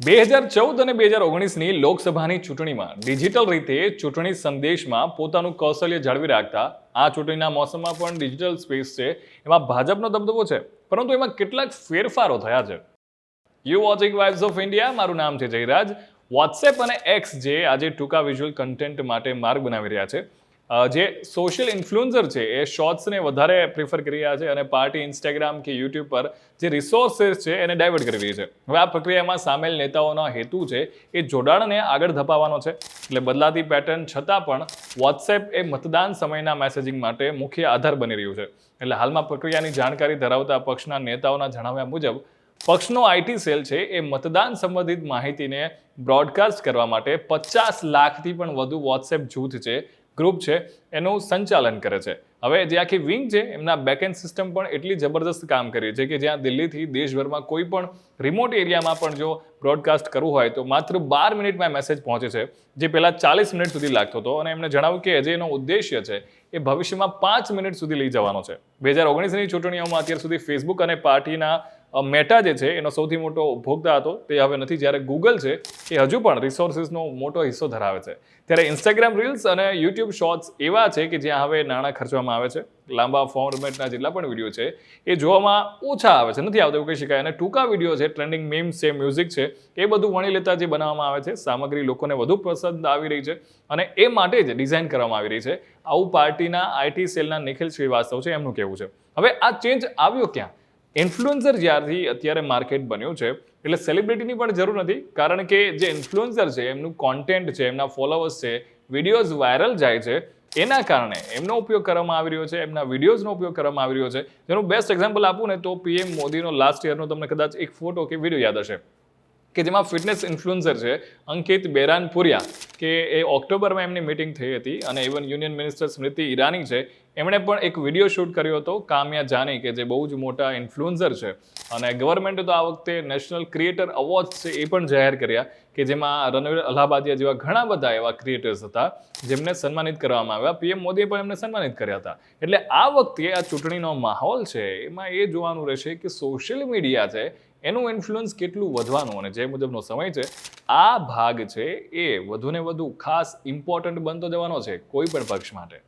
બે હજાર ચૌદ અને બે હજાર ઓગણીસની લોકસભાની ચૂંટણીમાં ડિજિટલ રીતે ચૂંટણી સંદેશમાં પોતાનું કૌશલ્ય જાળવી રાખતા આ ચૂંટણીના મોસમમાં પણ ડિજિટલ સ્પેસ છે. એમાં ભાજપનો દબદબો છે, પરંતુ એમાં કેટલાક ફેરફારો થયા છે. You watching vibes of India મારું નામ છે જયરાજ. વોટ્સએપ અને એક્સ જે આજે ટૂંકા વિઝ્યુઅલ કન્ટેન્ટ માટે માર્ગ બનાવી રહ્યા છે. જે સોશિયલ ઇન્ફ્લુએન્સર છે, એ શોર્ટ્સને વધારે પ્રિફર કરી રહ્યા છે અને પાર્ટી ઇન્સ્ટાગ્રામ કે યુટ્યુબ પર જે રિસોર્સિસ છે, એને ડાયવર્ટ કરી રહી છે. હવે આ પ્રક્રિયામાં સામેલ નેતાઓનો હેતુ છે, એ જોડાણને આગળ ધપાવવાનો છે. એટલે બદલાતી પેટર્ન છતાં પણ વોટ્સએપ એ મતદાન સમયના મેસેજિંગ માટે મુખ્ય આધાર બની રહ્યું છે. એટલે હાલમાં પ્રક્રિયાની જાણકારી ધરાવતા પક્ષના નેતાઓના જણાવ્યા મુજબ, પક્ષનો આઈટી સેલ છે, એ મતદાન સંબંધિત માહિતીને બ્રોડકાસ્ટ કરવા માટે પચાસ લાખથી પણ વધુ વોટ્સએપ જૂથ છે ગ્રુપ છે, એનું સંચાલન કરે છે. હવે જે આખી વિંગ છે, એમના બેકએન્ડ સિસ્ટમ પણ એટલી જબરદસ્ત કામ કરી છે કે જ્યાં દિલ્હીથી દેશભરમાં કોઈ પણ રિમોટ એરિયામાં પણ જો બ્રોડકાસ્ટ કરવું હોય તો માત્ર બાર મિનિટમાં મેસેજ પહોંચે છે. જે પહેલાં ચાલીસ મિનિટ સુધી લાગતો હતો અને એમણે જણાવ્યું કે જે એનો ઉદ્દેશ્ય છે એ ભવિષ્યમાં પાંચ મિનિટ સુધી લઈ જવાનો છે. બે હજાર ઓગણીસની ચૂંટણીઓમાં અત્યાર સુધી ફેસબુક અને પાર્ટીના મેટા જે છે, એનો સૌથી મોટો ઉપભોક્તા હતો, તે હવે નથી. જ્યારે ગૂગલ છે, એ હજુ પણ રિસોર્સિસનો મોટો હિસ્સો ધરાવે છે. ત્યારે ઇન્સ્ટાગ્રામ રીલ્સ અને યુટ્યુબ શોર્ટ્સ એવા છે કે જ્યાં હવે નાણાં ખર્ચવામાં આવે છે. લાંબા ફોર્મેટના જેટલા પણ વીડિયો છે, એ જોવામાં ઓછા આવે છે. નથી આવતા એવું કહી શકાય. અને ટૂંકા વીડિયો છે ટ્રેન્ડિંગ મીમ્સ છે મ્યુઝિક છે, એ બધું વણી લેતા જે બનાવવામાં આવે છે, સામગ્રી લોકોને વધુ પસંદ આવી રહી છે. અને એ માટે જ ડિઝાઇન કરવામાં આવી રહી છે. આવું પાર્ટીના આઈટી સેલના નિખિલ શ્રીવાસ્તવ છે, એમનું કહેવું છે. હવે આ ચેન્જ આવ્યો ક્યાં? ઇન્ફ્લુએન્સર જ્યારથી અત્યારે માર્કેટ બન્યું છે, એટલે સેલિબ્રિટીની પણ જરૂર નથી, કારણ કે જે ઇન્ફ્લુએન્સર છે, એમનું કોન્ટેન્ટ છે, એમના ફોલોઅર્સ છે વિડીયોઝ વાયરલ જાય છે, એના કારણે એમનો ઉપયોગ કરવામાં આવી રહ્યો છે, એમના વિડીયોઝનો ઉપયોગ કરવામાં આવી રહ્યો છે. જેનું બેસ્ટ એક્ઝામ્પલ આપું ને તો પીએમ મોદીનો લાસ્ટ યરનો તમને કદાચ એક ફોટો કે વીડિયો યાદ હશે. કે જેમાં ફિટનેસ ઇન્ફ્લુઅન્સર છે, અંકિત બેરાનપુરિયા, કે એ ઓક્ટોબરમાં એમની મિટિંગ થઈ હતી અને even union minister Smriti Irani છે, એમણે પણ એક વીડિયો શૂટ કર્યો હતો, કામ્યા જાની, કે જે બહુ જ મોટા ઇન્ફ્લુઅન્સર છે. અને ગવર્મેન્ટે તો આ વખતે નેશનલ ક્રિએટર અવોર્ડ છે એ પણ જાહેર કર્યા, કે જેમાં રણવીર અલ્હાબાદિયા જેવા ઘણા બધા એવા ક્રિએટર્સ હતા, જેમને સન્માનિત કરવામાં આવ્યા. પીએમ મોદીએ પણ એમને સન્માનિત કર્યા હતા. એટલે આ વખતે આ ચૂંટણીનો માહોલ છે, એમાં એ જોવાનું રહેશે કે સોશિયલ મીડિયા છે એનું ઇન્ફ્લુઅન્સ કેટલું વધવાનું અને જે મુજબનો સમય છે, આ ભાગ છે એ વધુને વધુ ખાસ ઇમ્પોર્ટન્ટ બનતો જવાનો છે કોઈ પણ પક્ષ માટે.